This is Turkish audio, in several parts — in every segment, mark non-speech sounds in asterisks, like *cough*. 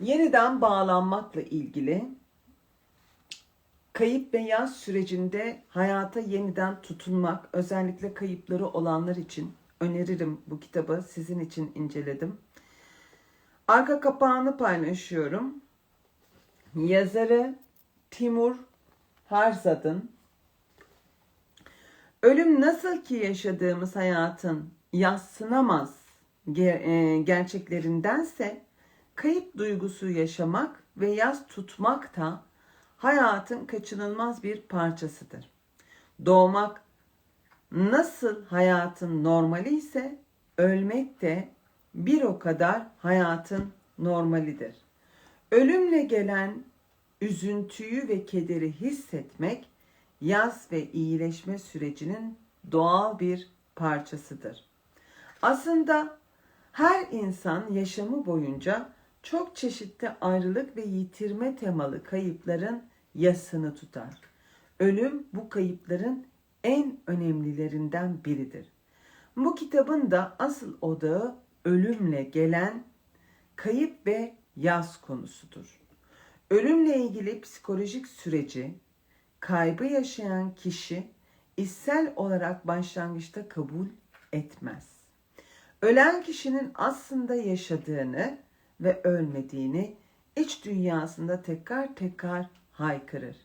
Yeniden bağlanmakla ilgili kayıp ve yaz sürecinde hayata yeniden tutunmak, özellikle kayıpları olanlar için öneririm bu kitabı. Sizin için inceledim. Arka kapağını paylaşıyorum. Yazarı Timur Harzad'ın Ölüm nasıl ki yaşadığımız hayatın yassınamaz e, gerçeklerindense kayıp duygusu yaşamak ve yas tutmak da hayatın kaçınılmaz bir parçasıdır. Doğmak nasıl hayatın normali ise ölmek de bir o kadar hayatın normalidir. Ölümle gelen üzüntüyü ve kederi hissetmek yaz ve iyileşme sürecinin doğal bir parçasıdır. Aslında her insan yaşamı boyunca çok çeşitli ayrılık ve yitirme temalı kayıpların yasını tutar. Ölüm bu kayıpların en önemlilerinden biridir. Bu kitabın da asıl odağı ölümle gelen kayıp ve yaz konusudur. Ölümle ilgili psikolojik süreci kaybı yaşayan kişi içsel olarak başlangıçta kabul etmez. Ölen kişinin aslında yaşadığını ve ölmediğini iç dünyasında tekrar tekrar haykırır.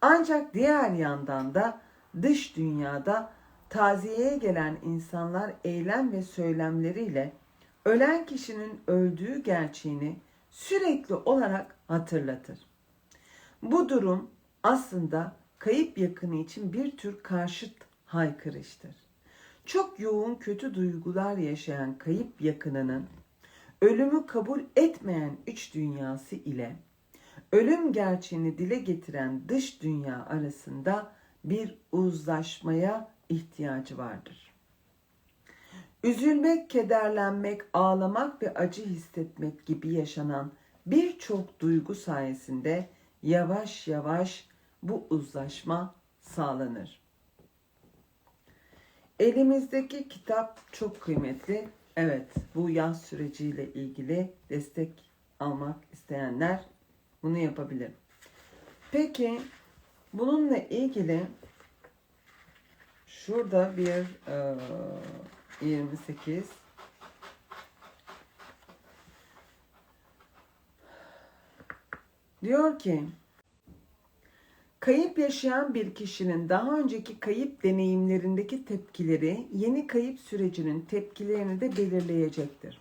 Ancak diğer yandan da dış dünyada taziyeye gelen insanlar eylem ve söylemleriyle ölen kişinin öldüğü gerçeğini sürekli olarak hatırlatır. Bu durum aslında kayıp yakını için bir tür karşıt haykırıştır. Çok yoğun kötü duygular yaşayan kayıp yakınının ölümü kabul etmeyen iç dünyası ile ölüm gerçeğini dile getiren dış dünya arasında bir uzlaşmaya ihtiyacı vardır. Üzülmek, kederlenmek, ağlamak ve acı hissetmek gibi yaşanan birçok duygu sayesinde yavaş yavaş bu uzlaşma sağlanır. Elimizdeki kitap çok kıymetli. Evet, bu yaz süreciyle ilgili destek almak isteyenler bunu yapabilir. Peki, bununla ilgili şurada bir e, 28 diyor ki Kayıp yaşayan bir kişinin daha önceki kayıp deneyimlerindeki tepkileri yeni kayıp sürecinin tepkilerini de belirleyecektir.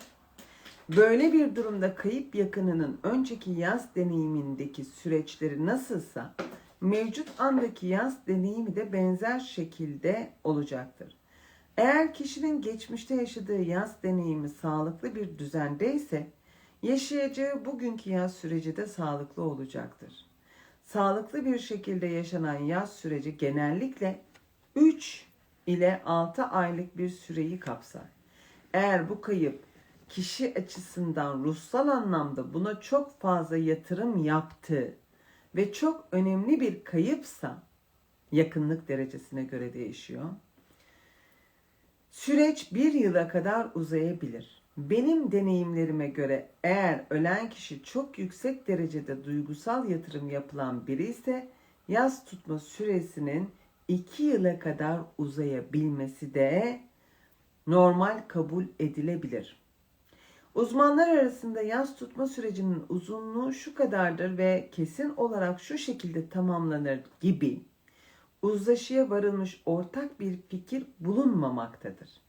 Böyle bir durumda kayıp yakınının önceki yaz deneyimindeki süreçleri nasılsa mevcut andaki yaz deneyimi de benzer şekilde olacaktır. Eğer kişinin geçmişte yaşadığı yaz deneyimi sağlıklı bir düzendeyse yaşayacağı bugünkü yaz süreci de sağlıklı olacaktır sağlıklı bir şekilde yaşanan yaz süreci genellikle 3 ile 6 aylık bir süreyi kapsar. Eğer bu kayıp kişi açısından ruhsal anlamda buna çok fazla yatırım yaptığı ve çok önemli bir kayıpsa yakınlık derecesine göre değişiyor. Süreç bir yıla kadar uzayabilir. Benim deneyimlerime göre eğer ölen kişi çok yüksek derecede duygusal yatırım yapılan biri ise yaz tutma süresinin 2 yıla kadar uzayabilmesi de normal kabul edilebilir. Uzmanlar arasında yaz tutma sürecinin uzunluğu şu kadardır ve kesin olarak şu şekilde tamamlanır gibi uzlaşıya varılmış ortak bir fikir bulunmamaktadır.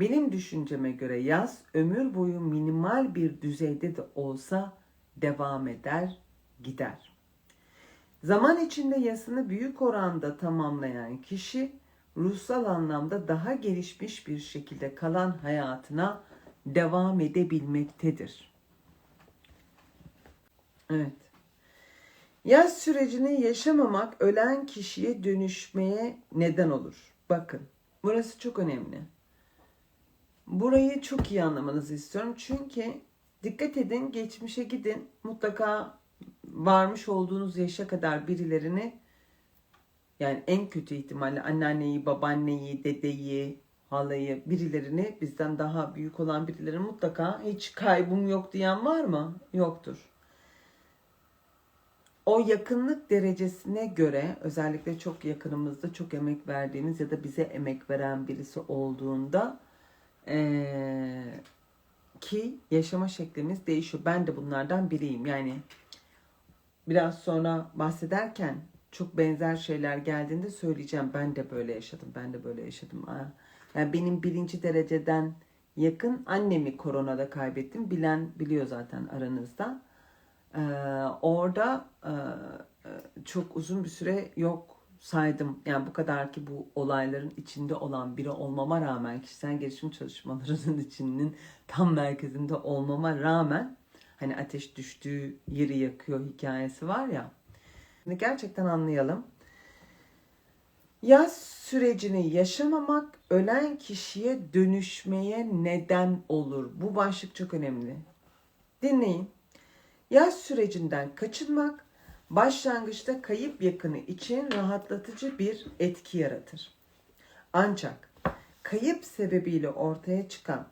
Benim düşünceme göre yaz ömür boyu minimal bir düzeyde de olsa devam eder, gider. Zaman içinde yasını büyük oranda tamamlayan kişi ruhsal anlamda daha gelişmiş bir şekilde kalan hayatına devam edebilmektedir. Evet. Yaz sürecini yaşamamak ölen kişiye dönüşmeye neden olur. Bakın, burası çok önemli. Burayı çok iyi anlamanızı istiyorum. Çünkü dikkat edin, geçmişe gidin. Mutlaka varmış olduğunuz yaşa kadar birilerini yani en kötü ihtimalle anneanneyi, babaanneyi, dedeyi, halayı birilerini bizden daha büyük olan birileri mutlaka hiç kaybım yok diyen var mı? Yoktur. O yakınlık derecesine göre özellikle çok yakınımızda çok emek verdiğimiz ya da bize emek veren birisi olduğunda eee, ki yaşama şeklimiz değişiyor. Ben de bunlardan biriyim. Yani biraz sonra bahsederken çok benzer şeyler geldiğinde söyleyeceğim. Ben de böyle yaşadım. Ben de böyle yaşadım. Yani benim birinci dereceden yakın annemi koronada kaybettim. Bilen biliyor zaten aranızda. Ee, orada e, e, çok uzun bir süre yok saydım. Yani bu kadar ki bu olayların içinde olan biri olmama rağmen kişisel gelişim çalışmalarının *laughs* içinin tam merkezinde olmama rağmen hani ateş düştüğü yeri yakıyor hikayesi var ya. Şimdi gerçekten anlayalım. Yaz sürecini yaşamamak ölen kişiye dönüşmeye neden olur. Bu başlık çok önemli. Dinleyin. Yaz sürecinden kaçınmak başlangıçta kayıp yakını için rahatlatıcı bir etki yaratır. Ancak kayıp sebebiyle ortaya çıkan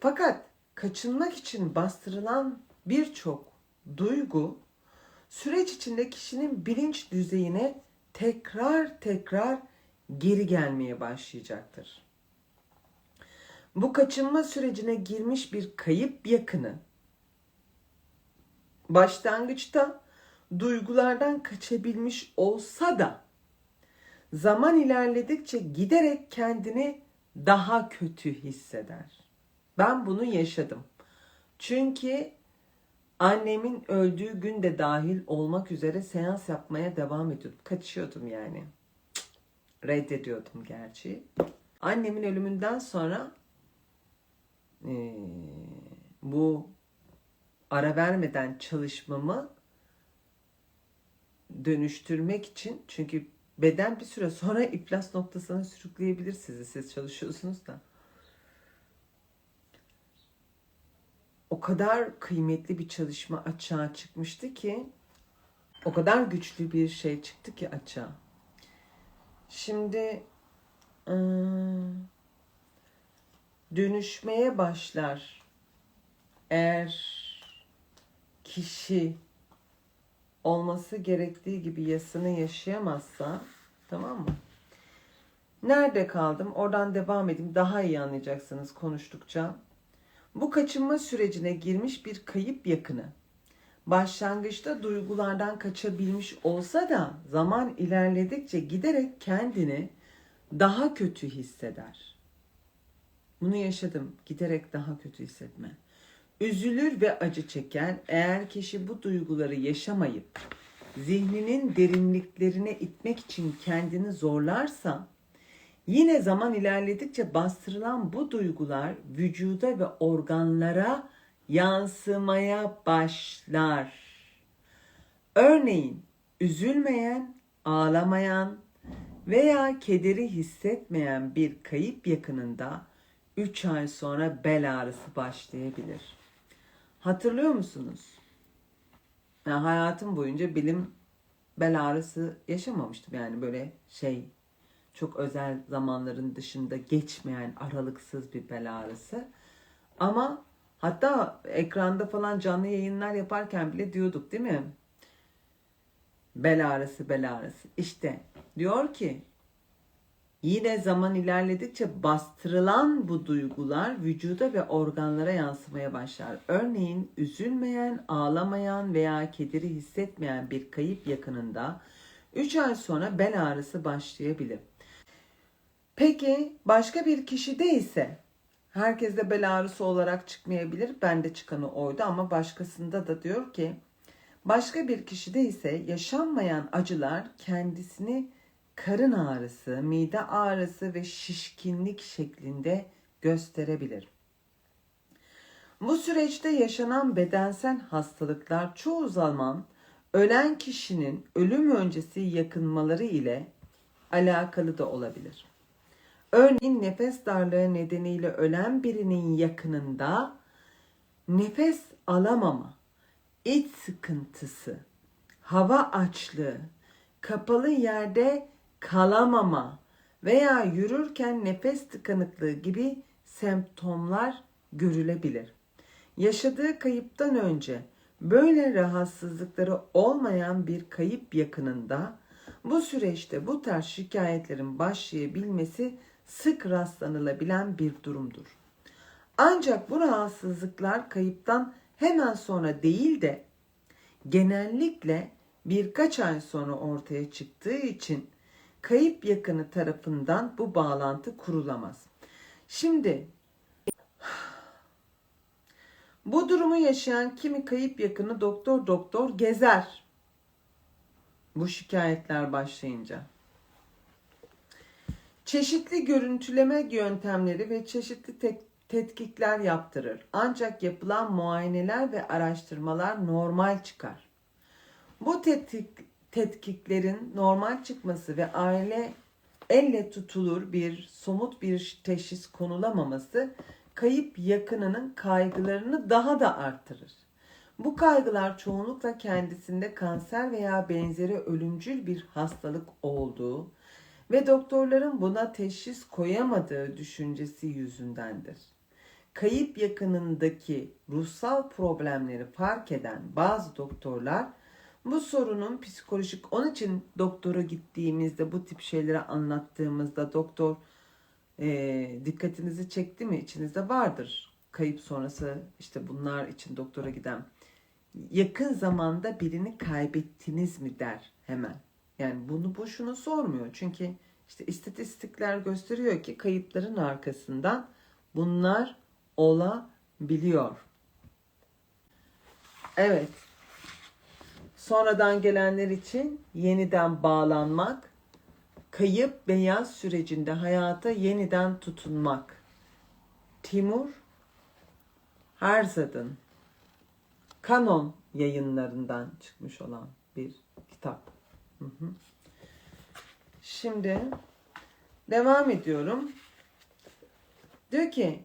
fakat kaçınmak için bastırılan birçok duygu süreç içinde kişinin bilinç düzeyine tekrar tekrar geri gelmeye başlayacaktır. Bu kaçınma sürecine girmiş bir kayıp yakını başlangıçta duygulardan kaçabilmiş olsa da zaman ilerledikçe giderek kendini daha kötü hisseder. Ben bunu yaşadım. Çünkü annemin öldüğü gün de dahil olmak üzere seans yapmaya devam ediyordum. Kaçıyordum yani. Reddediyordum gerçi. Annemin ölümünden sonra eee, bu ara vermeden çalışmamı dönüştürmek için çünkü beden bir süre sonra *laughs* iflas noktasına sürükleyebilir sizi. Siz çalışıyorsunuz da. O kadar kıymetli bir çalışma açığa çıkmıştı ki o kadar güçlü bir şey çıktı ki açığa. Şimdi dönüşmeye başlar. Eğer kişi olması gerektiği gibi yasını yaşayamazsa tamam mı? Nerede kaldım? Oradan devam edeyim. Daha iyi anlayacaksınız konuştukça. Bu kaçınma sürecine girmiş bir kayıp yakını. Başlangıçta duygulardan kaçabilmiş olsa da zaman ilerledikçe giderek kendini daha kötü hisseder. Bunu yaşadım. Giderek daha kötü hissetme. Üzülür ve acı çeker eğer kişi bu duyguları yaşamayıp zihninin derinliklerine itmek için kendini zorlarsa yine zaman ilerledikçe bastırılan bu duygular vücuda ve organlara yansımaya başlar. Örneğin üzülmeyen, ağlamayan veya kederi hissetmeyen bir kayıp yakınında 3 ay sonra bel ağrısı başlayabilir. Hatırlıyor musunuz? Yani hayatım boyunca bilim bel ağrısı yaşamamıştım. Yani böyle şey çok özel zamanların dışında geçmeyen aralıksız bir bel ağrısı. Ama hatta ekranda falan canlı yayınlar yaparken bile diyorduk değil mi? Bel ağrısı, bel ağrısı. İşte diyor ki Yine zaman ilerledikçe bastırılan bu duygular vücuda ve organlara yansımaya başlar. Örneğin üzülmeyen, ağlamayan veya kederi hissetmeyen bir kayıp yakınında 3 ay sonra bel ağrısı başlayabilir. Peki başka bir kişide ise herkeste bel ağrısı olarak çıkmayabilir. Bende çıkanı oydu ama başkasında da diyor ki başka bir kişide ise yaşanmayan acılar kendisini karın ağrısı, mide ağrısı ve şişkinlik şeklinde gösterebilir. Bu süreçte yaşanan bedensel hastalıklar çoğu zaman ölen kişinin ölüm öncesi yakınmaları ile alakalı da olabilir. Örneğin nefes darlığı nedeniyle ölen birinin yakınında nefes alamama, iç sıkıntısı, hava açlığı, kapalı yerde kalamama veya yürürken nefes tıkanıklığı gibi semptomlar görülebilir. Yaşadığı kayıptan önce böyle rahatsızlıkları olmayan bir kayıp yakınında bu süreçte bu tarz şikayetlerin başlayabilmesi sık rastlanılabilen bir durumdur. Ancak bu rahatsızlıklar kayıptan hemen sonra değil de genellikle birkaç ay sonra ortaya çıktığı için kayıp yakını tarafından bu bağlantı kurulamaz. Şimdi bu durumu yaşayan kimi kayıp yakını doktor doktor gezer. Bu şikayetler başlayınca. Çeşitli görüntüleme yöntemleri ve çeşitli tek tetkikler yaptırır. Ancak yapılan muayeneler ve araştırmalar normal çıkar. Bu tetkik, tetkiklerin normal çıkması ve aile elle tutulur bir somut bir teşhis konulamaması kayıp yakınının kaygılarını daha da arttırır. Bu kaygılar çoğunlukla kendisinde kanser veya benzeri ölümcül bir hastalık olduğu ve doktorların buna teşhis koyamadığı düşüncesi yüzündendir. Kayıp yakınındaki ruhsal problemleri fark eden bazı doktorlar bu sorunun psikolojik onun için doktora gittiğimizde bu tip şeyleri anlattığımızda doktor e, dikkatinizi çekti mi içinizde vardır kayıp sonrası işte bunlar için doktora giden yakın zamanda birini kaybettiniz mi der hemen. Yani bunu boşuna sormuyor. Çünkü işte istatistikler gösteriyor ki kayıpların arkasından bunlar olabiliyor. Evet. Sonradan gelenler için yeniden bağlanmak, kayıp beyaz sürecinde hayata yeniden tutunmak. Timur Herzad'ın Kanon yayınlarından çıkmış olan bir kitap. Şimdi devam ediyorum. Diyor ki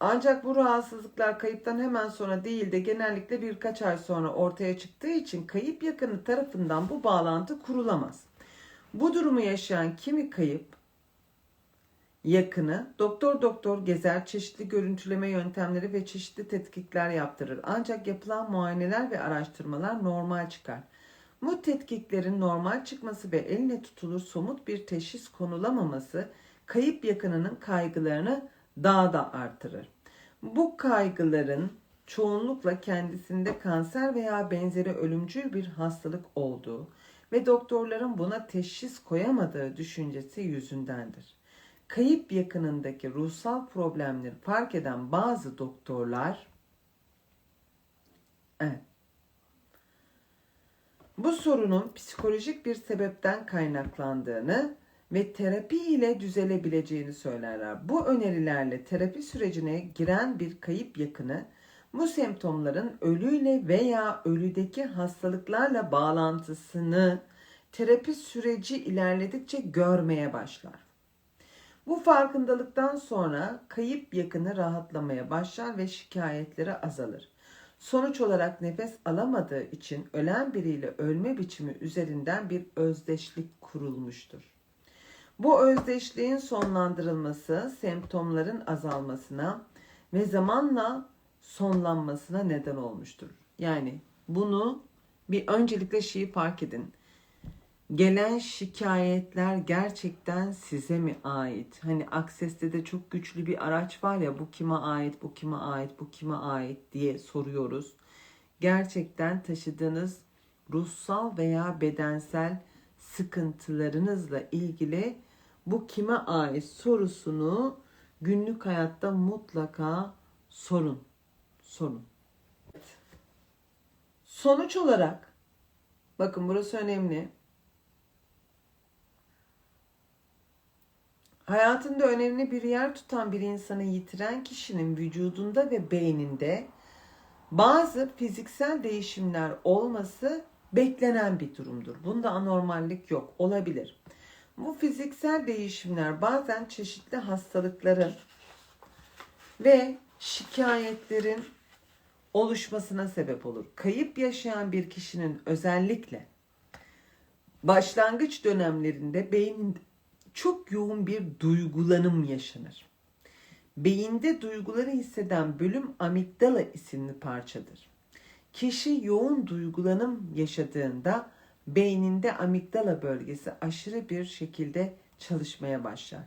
ancak bu rahatsızlıklar kayıptan hemen sonra değil de genellikle birkaç ay sonra ortaya çıktığı için kayıp yakını tarafından bu bağlantı kurulamaz. Bu durumu yaşayan kimi kayıp yakını doktor doktor gezer, çeşitli görüntüleme yöntemleri ve çeşitli tetkikler yaptırır. Ancak yapılan muayeneler ve araştırmalar normal çıkar. Bu tetkiklerin normal çıkması ve eline tutulur somut bir teşhis konulamaması kayıp yakınının kaygılarını daha da artırır. Bu kaygıların çoğunlukla kendisinde kanser veya benzeri ölümcül bir hastalık olduğu ve doktorların buna teşhis koyamadığı düşüncesi yüzündendir. Kayıp yakınındaki ruhsal problemleri fark eden bazı doktorlar evet, bu sorunun psikolojik bir sebepten kaynaklandığını ve terapi ile düzelebileceğini söylerler. Bu önerilerle terapi sürecine giren bir kayıp yakını bu semptomların ölüyle veya ölüdeki hastalıklarla bağlantısını terapi süreci ilerledikçe görmeye başlar. Bu farkındalıktan sonra kayıp yakını rahatlamaya başlar ve şikayetleri azalır. Sonuç olarak nefes alamadığı için ölen biriyle ölme biçimi üzerinden bir özdeşlik kurulmuştur. Bu özdeşliğin sonlandırılması semptomların azalmasına ve zamanla sonlanmasına neden olmuştur. Yani bunu bir öncelikle şeyi fark edin. Gelen şikayetler gerçekten size mi ait? Hani Akses'te de çok güçlü bir araç var ya bu kime ait, bu kime ait, bu kime ait diye soruyoruz. Gerçekten taşıdığınız ruhsal veya bedensel sıkıntılarınızla ilgili bu kime ait sorusunu günlük hayatta mutlaka sorun. Sorun. Sonuç olarak bakın burası önemli. Hayatında önemli bir yer tutan bir insanı yitiren kişinin vücudunda ve beyninde bazı fiziksel değişimler olması beklenen bir durumdur. Bunda anormallik yok. Olabilir. Bu fiziksel değişimler bazen çeşitli hastalıkların ve şikayetlerin oluşmasına sebep olur. Kayıp yaşayan bir kişinin özellikle başlangıç dönemlerinde beyninde çok yoğun bir duygulanım yaşanır. Beyinde duyguları hisseden bölüm amigdala isimli parçadır. Kişi yoğun duygulanım yaşadığında beyninde amigdala bölgesi aşırı bir şekilde çalışmaya başlar.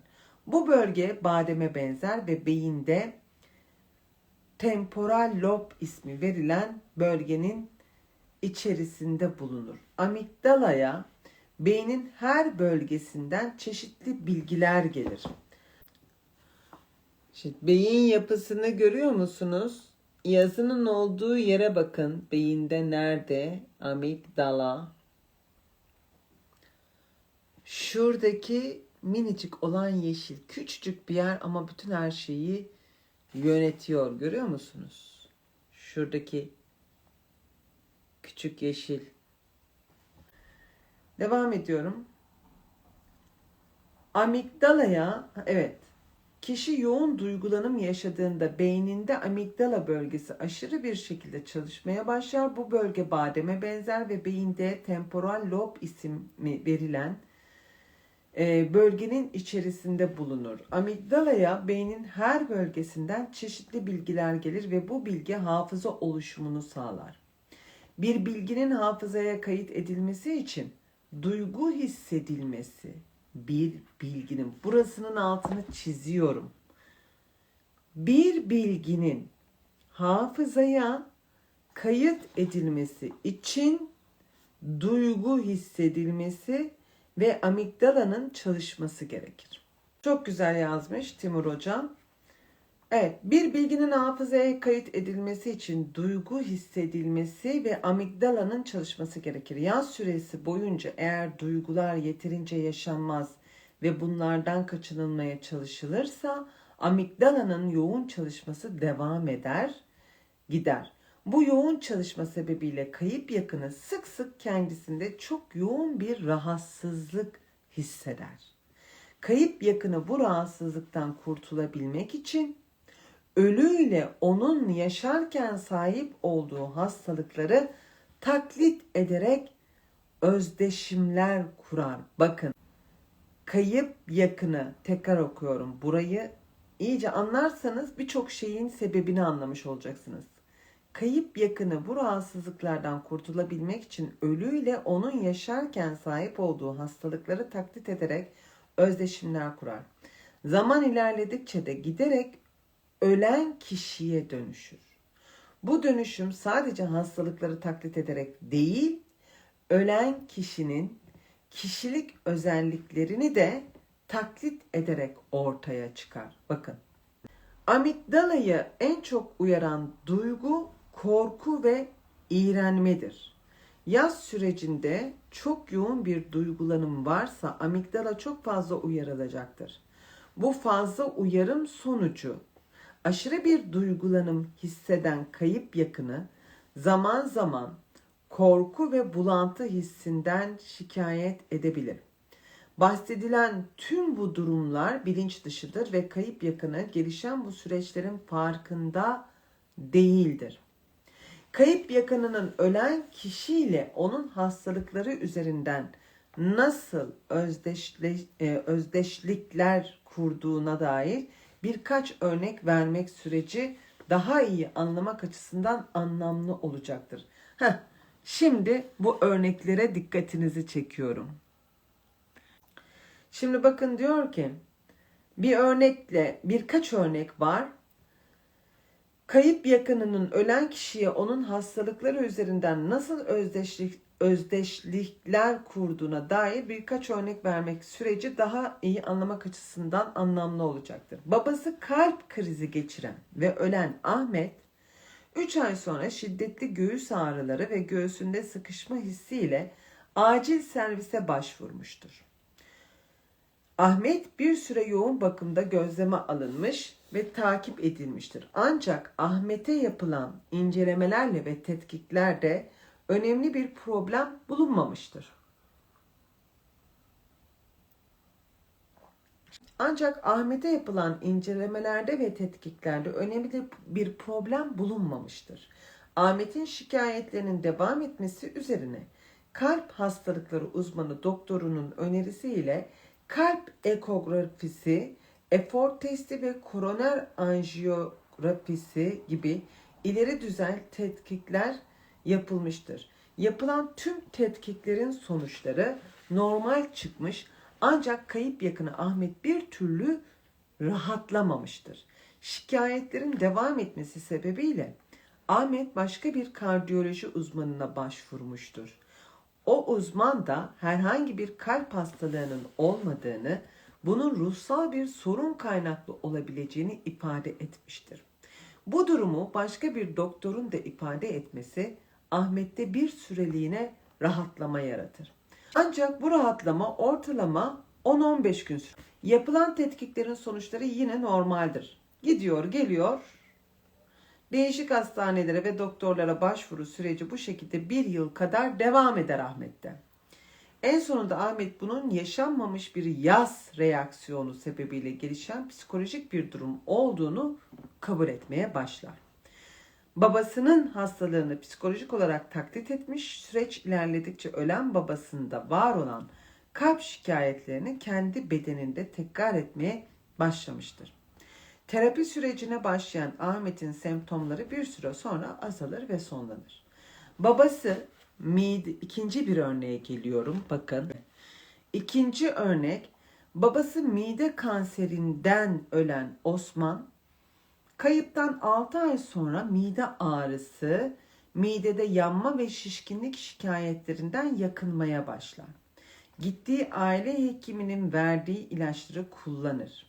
Bu bölge bademe benzer ve beyinde temporal lob ismi verilen bölgenin içerisinde bulunur. Amigdalaya beynin her bölgesinden çeşitli bilgiler gelir. Şimdi beyin yapısını görüyor musunuz? Yazının olduğu yere bakın. Beyinde nerede? Amigdala. Şuradaki minicik olan yeşil. Küçücük bir yer ama bütün her şeyi yönetiyor. Görüyor musunuz? Şuradaki küçük yeşil. Devam ediyorum. Amigdalaya, evet. Kişi yoğun duygulanım yaşadığında beyninde amigdala bölgesi aşırı bir şekilde çalışmaya başlar. Bu bölge bademe benzer ve beyinde temporal lob ismi verilen bölgenin içerisinde bulunur. Amigdalaya beynin her bölgesinden çeşitli bilgiler gelir ve bu bilgi hafıza oluşumunu sağlar. Bir bilginin hafızaya kayıt edilmesi için duygu hissedilmesi bir bilginin burasının altını çiziyorum. Bir bilginin hafızaya kayıt edilmesi için duygu hissedilmesi ve amigdalanın çalışması gerekir. Çok güzel yazmış Timur Hocam. Evet, bir bilginin hafızaya kayıt edilmesi için duygu hissedilmesi ve amigdalanın çalışması gerekir. Yaz süresi boyunca eğer duygular yeterince yaşanmaz ve bunlardan kaçınılmaya çalışılırsa amigdalanın yoğun çalışması devam eder, gider. Bu yoğun çalışma sebebiyle kayıp yakını sık sık kendisinde çok yoğun bir rahatsızlık hisseder. Kayıp yakını bu rahatsızlıktan kurtulabilmek için ölüyle onun yaşarken sahip olduğu hastalıkları taklit ederek özdeşimler kurar. Bakın kayıp yakını tekrar okuyorum. Burayı iyice anlarsanız birçok şeyin sebebini anlamış olacaksınız. Kayıp yakını bu rahatsızlıklardan kurtulabilmek için ölüyle onun yaşarken sahip olduğu hastalıkları taklit ederek özdeşimler kurar. Zaman ilerledikçe de giderek ölen kişiye dönüşür. Bu dönüşüm sadece hastalıkları taklit ederek değil, ölen kişinin kişilik özelliklerini de taklit ederek ortaya çıkar. Bakın. Amigdalayı en çok uyaran duygu korku ve iğrenmedir. Yaz sürecinde çok yoğun bir duygulanım varsa amigdala çok fazla uyarılacaktır. Bu fazla uyarım sonucu aşırı bir duygulanım hisseden kayıp yakını zaman zaman korku ve bulantı hissinden şikayet edebilir. Bahsedilen tüm bu durumlar bilinç dışıdır ve kayıp yakını gelişen bu süreçlerin farkında değildir. Kayıp yakınının ölen kişiyle onun hastalıkları üzerinden nasıl e, özdeşlikler kurduğuna dair birkaç örnek vermek süreci daha iyi anlamak açısından anlamlı olacaktır. Heh, şimdi bu örneklere dikkatinizi çekiyorum. Şimdi bakın diyor ki bir örnekle birkaç örnek var. Kayıp yakınının ölen kişiye onun hastalıkları üzerinden nasıl özdeşlik özdeşlikler kurduğuna dair birkaç örnek vermek süreci daha iyi anlamak açısından anlamlı olacaktır. Babası kalp krizi geçiren ve ölen Ahmet 3 ay sonra şiddetli göğüs ağrıları ve göğsünde sıkışma hissiyle acil servise başvurmuştur. Ahmet bir süre yoğun bakımda gözleme alınmış ve takip edilmiştir. Ancak Ahmet'e yapılan incelemelerle ve tetkiklerde önemli bir problem bulunmamıştır. Ancak Ahmet'e yapılan incelemelerde ve tetkiklerde önemli bir problem bulunmamıştır. Ahmet'in şikayetlerinin devam etmesi üzerine kalp hastalıkları uzmanı doktorunun önerisiyle kalp ekografisi, efor testi ve koroner anjiyografisi gibi ileri düzey tetkikler yapılmıştır. Yapılan tüm tetkiklerin sonuçları normal çıkmış ancak kayıp yakını Ahmet bir türlü rahatlamamıştır. Şikayetlerin devam etmesi sebebiyle Ahmet başka bir kardiyoloji uzmanına başvurmuştur. O uzman da herhangi bir kalp hastalığının olmadığını, bunun ruhsal bir sorun kaynaklı olabileceğini ifade etmiştir. Bu durumu başka bir doktorun da ifade etmesi Ahmet'te bir süreliğine rahatlama yaratır. Ancak bu rahatlama ortalama 10-15 gün sürer. Yapılan tetkiklerin sonuçları yine normaldir. Gidiyor, geliyor. Değişik hastanelere ve doktorlara başvuru süreci bu şekilde bir yıl kadar devam eder Ahmet'te. En sonunda Ahmet bunun yaşanmamış bir yaz reaksiyonu sebebiyle gelişen psikolojik bir durum olduğunu kabul etmeye başlar. Babasının hastalığını psikolojik olarak taklit etmiş, süreç ilerledikçe ölen babasında var olan kalp şikayetlerini kendi bedeninde tekrar etmeye başlamıştır. Terapi sürecine başlayan Ahmet'in semptomları bir süre sonra azalır ve sonlanır. Babası mide ikinci bir örneğe geliyorum bakın. İkinci örnek babası mide kanserinden ölen Osman kayıptan 6 ay sonra mide ağrısı, midede yanma ve şişkinlik şikayetlerinden yakınmaya başlar. Gittiği aile hekiminin verdiği ilaçları kullanır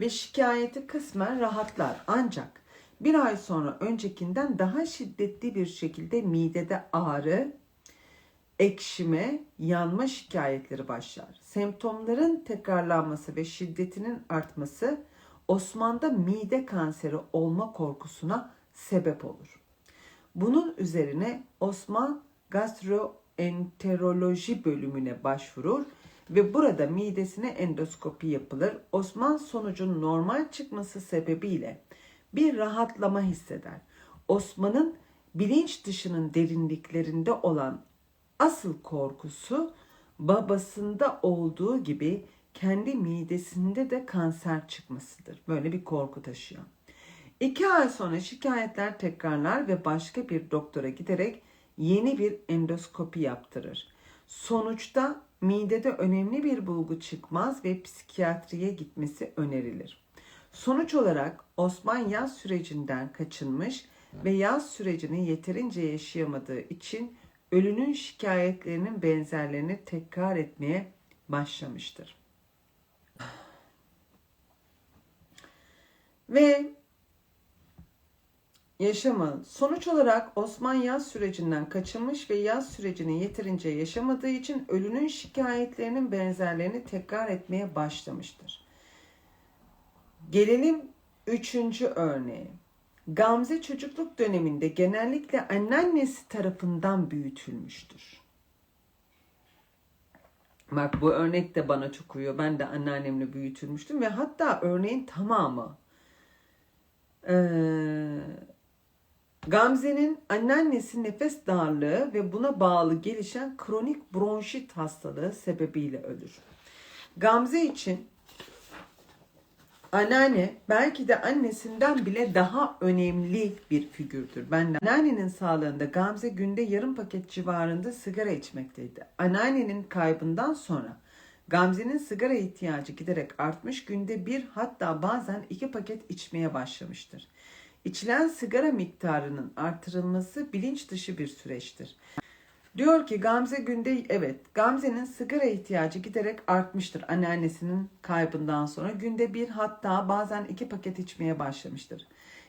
ve şikayeti kısmen rahatlar. Ancak bir ay sonra öncekinden daha şiddetli bir şekilde midede ağrı, ekşime, yanma şikayetleri başlar. Semptomların tekrarlanması ve şiddetinin artması Osman'da mide kanseri olma korkusuna sebep olur. Bunun üzerine Osman gastroenteroloji bölümüne başvurur ve burada midesine endoskopi yapılır. Osman sonucun normal çıkması sebebiyle bir rahatlama hisseder. Osman'ın bilinç dışının derinliklerinde olan asıl korkusu babasında olduğu gibi kendi midesinde de kanser çıkmasıdır. Böyle bir korku taşıyor. İki ay sonra şikayetler tekrarlar ve başka bir doktora giderek yeni bir endoskopi yaptırır. Sonuçta midede önemli bir bulgu çıkmaz ve psikiyatriye gitmesi önerilir. Sonuç olarak Osman yaz sürecinden kaçınmış ve yaz sürecini yeterince yaşayamadığı için ölünün şikayetlerinin benzerlerini tekrar etmeye başlamıştır. Ve yaşama. Sonuç olarak Osman yaz sürecinden kaçınmış ve yaz sürecini yeterince yaşamadığı için ölünün şikayetlerinin benzerlerini tekrar etmeye başlamıştır. Gelelim üçüncü örneğe. Gamze çocukluk döneminde genellikle anneannesi tarafından büyütülmüştür. Bak bu örnek de bana çok uyuyor. Ben de anneannemle büyütülmüştüm ve hatta örneğin tamamı ee, Gamze'nin anneannesi nefes darlığı ve buna bağlı gelişen kronik bronşit hastalığı sebebiyle ölür. Gamze için anneanne belki de annesinden bile daha önemli bir figürdür. Ben anneannenin sağlığında Gamze günde yarım paket civarında sigara içmekteydi. Anneannenin kaybından sonra Gamze'nin sigara ihtiyacı giderek artmış günde bir hatta bazen iki paket içmeye başlamıştır. İçilen sigara miktarının artırılması bilinç dışı bir süreçtir. Diyor ki Gamze günde evet Gamze'nin sigara ihtiyacı giderek artmıştır anneannesinin kaybından sonra. Günde bir hatta bazen iki paket içmeye başlamıştır.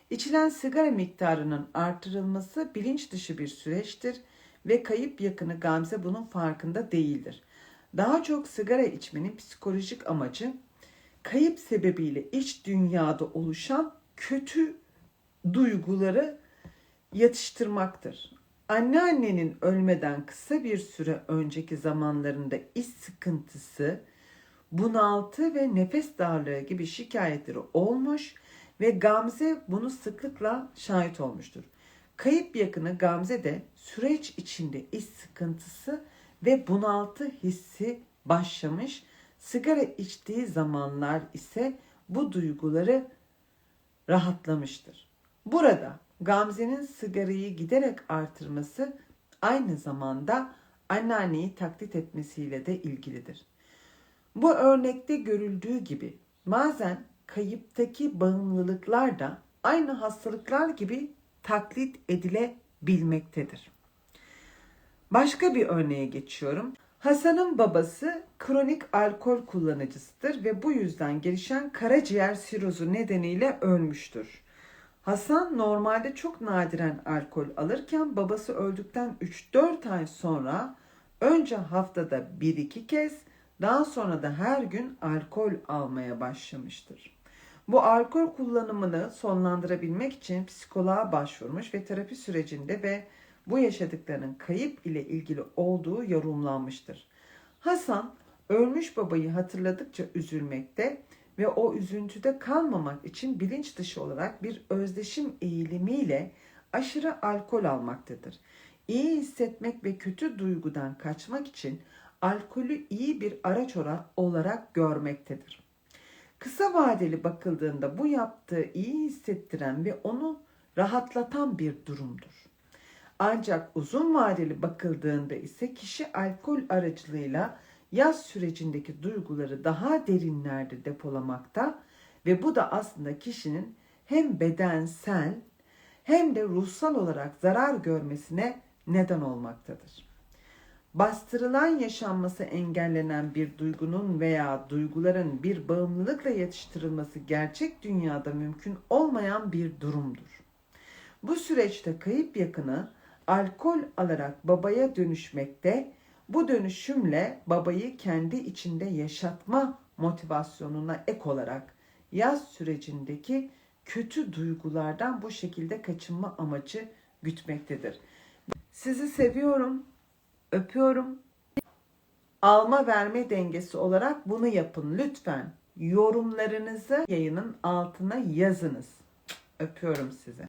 İçilen sigara miktarının artırılması bilinç dışı bir süreçtir ve kayıp yakını Gamze bunun farkında değildir. Daha çok sigara içmenin psikolojik amacı kayıp sebebiyle iç dünyada oluşan kötü duyguları yatıştırmaktır. Anneannenin ölmeden kısa bir süre önceki zamanlarında iş sıkıntısı, bunaltı ve nefes darlığı gibi şikayetleri olmuş ve Gamze bunu sıklıkla şahit olmuştur. Kayıp yakını Gamze de süreç içinde iş sıkıntısı ve bunaltı hissi başlamış. Sigara içtiği zamanlar ise bu duyguları rahatlamıştır. Burada Gamze'nin sigarayı giderek artırması aynı zamanda anneanneyi taklit etmesiyle de ilgilidir. Bu örnekte görüldüğü gibi bazen kayıptaki bağımlılıklar da aynı hastalıklar gibi taklit edilebilmektedir. Başka bir örneğe geçiyorum. Hasan'ın babası kronik alkol kullanıcısıdır ve bu yüzden gelişen karaciğer sirozu nedeniyle ölmüştür. Hasan normalde çok nadiren alkol alırken babası öldükten 3-4 ay sonra önce haftada 1-2 kez daha sonra da her gün alkol almaya başlamıştır. Bu alkol kullanımını sonlandırabilmek için psikoloğa başvurmuş ve terapi sürecinde ve bu yaşadıklarının kayıp ile ilgili olduğu yorumlanmıştır. Hasan ölmüş babayı hatırladıkça üzülmekte ve o üzüntüde kalmamak için bilinç dışı olarak bir özdeşim eğilimiyle aşırı alkol almaktadır. İyi hissetmek ve kötü duygudan kaçmak için alkolü iyi bir araç olarak görmektedir. Kısa vadeli bakıldığında bu yaptığı iyi hissettiren ve onu rahatlatan bir durumdur. Ancak uzun vadeli bakıldığında ise kişi alkol aracılığıyla yaz sürecindeki duyguları daha derinlerde depolamakta ve bu da aslında kişinin hem bedensel hem de ruhsal olarak zarar görmesine neden olmaktadır. Bastırılan yaşanması engellenen bir duygunun veya duyguların bir bağımlılıkla yatıştırılması gerçek dünyada mümkün olmayan bir durumdur. Bu süreçte kayıp yakını alkol alarak babaya dönüşmekte, bu dönüşümle babayı kendi içinde yaşatma motivasyonuna ek olarak yaz sürecindeki kötü duygulardan bu şekilde kaçınma amacı gütmektedir. Sizi seviyorum, öpüyorum. Alma verme dengesi olarak bunu yapın lütfen. Yorumlarınızı yayının altına yazınız. Öpüyorum sizi.